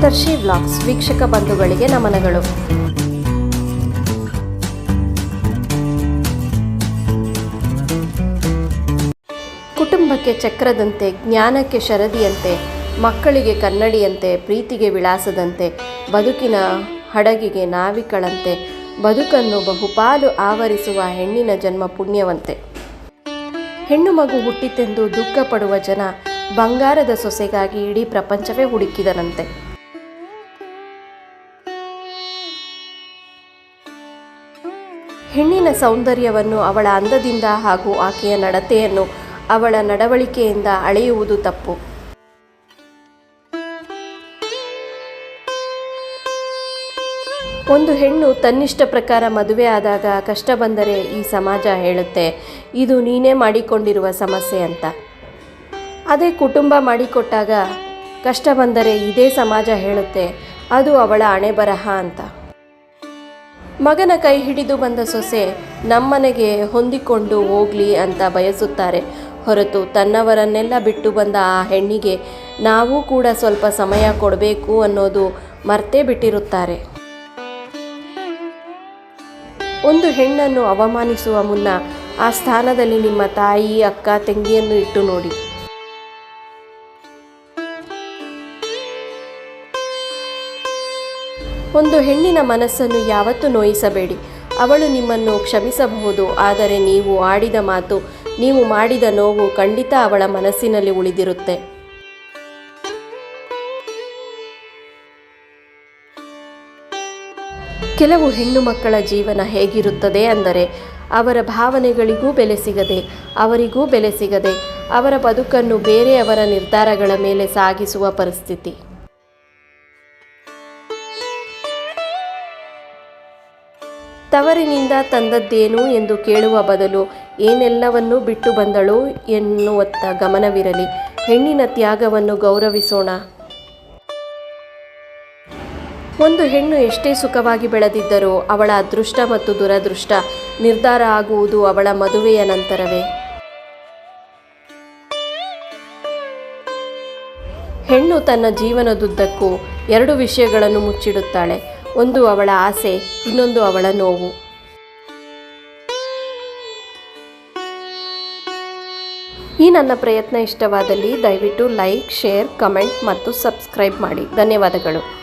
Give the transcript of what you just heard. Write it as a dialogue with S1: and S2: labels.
S1: ದರ್ಶಿ vlogs ವೀಕ್ಷಕ ಬಂಧುಗಳಿಗೆ ನಮನಗಳು. ಕುಟುಂಬಕ್ಕೆ ಚಕ್ರದಂತೆ, ಜ್ಞಾನಕ್ಕೆ ಶರದಿಯಂತೆ, ಮಕ್ಕಳಿಗೆ ಕನ್ನಡಿಯಂತೆ, ಪ್ರೀತಿಗೆ ವಿಳಾಸದಂತೆ, ಬದುಕಿನ ಹಡಗಿಗೆ ನಾವಿಕಳಂತೆ, ಬದುಕನ್ನು ಬಹುಪಾಲು ಆವರಿಸುವ ಹೆಣ್ಣಿನ ಜನ್ಮ ಪುಣ್ಯವಂತೆ. ಹೆಣ್ಣು ಮಗು ಹುಟ್ಟಿತೆಂದು ದುಃಖ ಪಡುವ ಜನ ಬಂಗಾರದ ಸೊಸೆಗಾಗಿ ಇಡೀ ಪ್ರಪಂಚವೇ ಹುಡುಕಿದರಂತೆ ಹೆಣ್ಣಿನ ಸೌಂದರ್ಯವನ್ನು ಅವಳ ಅಂದದಿಂದ ಹಾಗೂ ಆಕೆಯ ನಡತೆಯನ್ನು ಅವಳ ನಡವಳಿಕೆಯಿಂದ ಅಳೆಯುವುದು ತಪ್ಪು. ಒಂದು ಹೆಣ್ಣು ತನ್ನಿಷ್ಟ ಪ್ರಕಾರ ಮದುವೆ ಆದಾಗ ಕಷ್ಟ ಬಂದರೆ ಈ ಸಮಾಜ ಹೇಳುತ್ತೆ, ಇದು ನೀನೇ ಮಾಡಿಕೊಂಡಿರುವ ಸಮಸ್ಯೆ ಅಂತ. ಅದೇ ಕುಟುಂಬ ಮಾಡಿಕೊಟ್ಟಾಗ ಕಷ್ಟ ಬಂದರೆ ಇದೇ ಸಮಾಜ ಹೇಳುತ್ತೆ, ಅದು ಅವಳ ಅಣೆಬರಹ ಅಂತ. ಮಗನ ಕೈ ಹಿಡಿದು ಬಂದ ಸೊಸೆ ನಮ್ಮನೆಗೆ ಹೊಂದಿಕೊಂಡು ಹೋಗ್ಲಿ ಅಂತ ಬಯಸುತ್ತಾರೆ. ಹೊರತು ತನ್ನವರನ್ನೆಲ್ಲ ಬಿಟ್ಟು ಬಂದ ಆ ಹೆಣ್ಣಿಗೆ ನಾವು ಕೂಡ ಸ್ವಲ್ಪ ಸಮಯ ಕೊಡಬೇಕು ಅನ್ನೋದು ಮರ್ತೇ ಬಿಟ್ಟಿರುತ್ತಾರೆ. ಒಂದು ಹೆಣ್ಣನ್ನು ಅವಮಾನಿಸುವ ಮುನ್ನ ಆ ಸ್ಥಾನದಲ್ಲಿ ನಿಮ್ಮ ತಾಯಿ, ಅಕ್ಕ, ತಂಗಿಯನ್ನು ಇಟ್ಟು ನೋಡಿ. ಒಂದು ಹೆಣ್ಣಿನ ಮನಸ್ಸನ್ನು ಯಾವತ್ತೂ ನೋಯಿಸಬೇಡಿ. ಅವಳು ನಿಮ್ಮನ್ನು ಕ್ಷಮಿಸಬಹುದು, ಆದರೆ ನೀವು ಆಡಿದ ಮಾತು, ನೀವು ಮಾಡಿದ ನೋವು ಖಂಡಿತ ಅವಳ ಮನಸ್ಸಿನಲ್ಲಿ ಉಳಿದಿರುತ್ತೆ. ಕೆಲವು ಹೆಣ್ಣು ಮಕ್ಕಳ ಜೀವನ ಹೇಗಿರುತ್ತದೆ ಅಂದರೆ, ಅವರ ಭಾವನೆಗಳಿಗೂ ಬೆಲೆ ಸಿಗದೆ, ಅವರಿಗೂ ಬೆಲೆ ಸಿಗದೆ, ಅವರ ಬದುಕನ್ನು ಬೇರೆಯವರ ನಿರ್ಧಾರಗಳ ಮೇಲೆ ಸಾಗಿಸುವ ಪರಿಸ್ಥಿತಿ. ತವರಿನಿಂದ ತಂದದ್ದೇನು ಎಂದು ಕೇಳುವ ಬದಲು ಏನೆಲ್ಲವನ್ನೂ ಬಿಟ್ಟು ಬಂದಳು ಎನ್ನುವತ್ತ ಗಮನವಿರಲಿ. ಹೆಣ್ಣಿನ ತ್ಯಾಗವನ್ನು ಗೌರವಿಸೋಣ. ಒಂದು ಹೆಣ್ಣು ಎಷ್ಟೇ ಸುಖವಾಗಿ ಬೆಳೆದಿದ್ದರೂ ಅವಳ ಅದೃಷ್ಟ ಮತ್ತು ದುರದೃಷ್ಟ ನಿರ್ಧಾರ ಆಗುವುದು ಅವಳ ಮದುವೆಯ ನಂತರವೇ. ಹೆಣ್ಣು ತನ್ನ ಜೀವನದುದ್ದಕ್ಕೂ ಎರಡು ವಿಷಯಗಳನ್ನು ಮುಚ್ಚಿಡುತ್ತಾಳೆ. ಒಂದು ಅವಳ ಆಸೆ, ಇನ್ನೊಂದು ಅವಳ ನೋವು. ಈ ನನ್ನ ಪ್ರಯತ್ನ ಇಷ್ಟವಾದಲ್ಲಿ ದಯವಿಟ್ಟು ಲೈಕ್, ಶೇರ್, ಕಮೆಂಟ್ ಮತ್ತು ಸಬ್ಸ್ಕ್ರೈಬ್ ಮಾಡಿ. ಧನ್ಯವಾದಗಳು.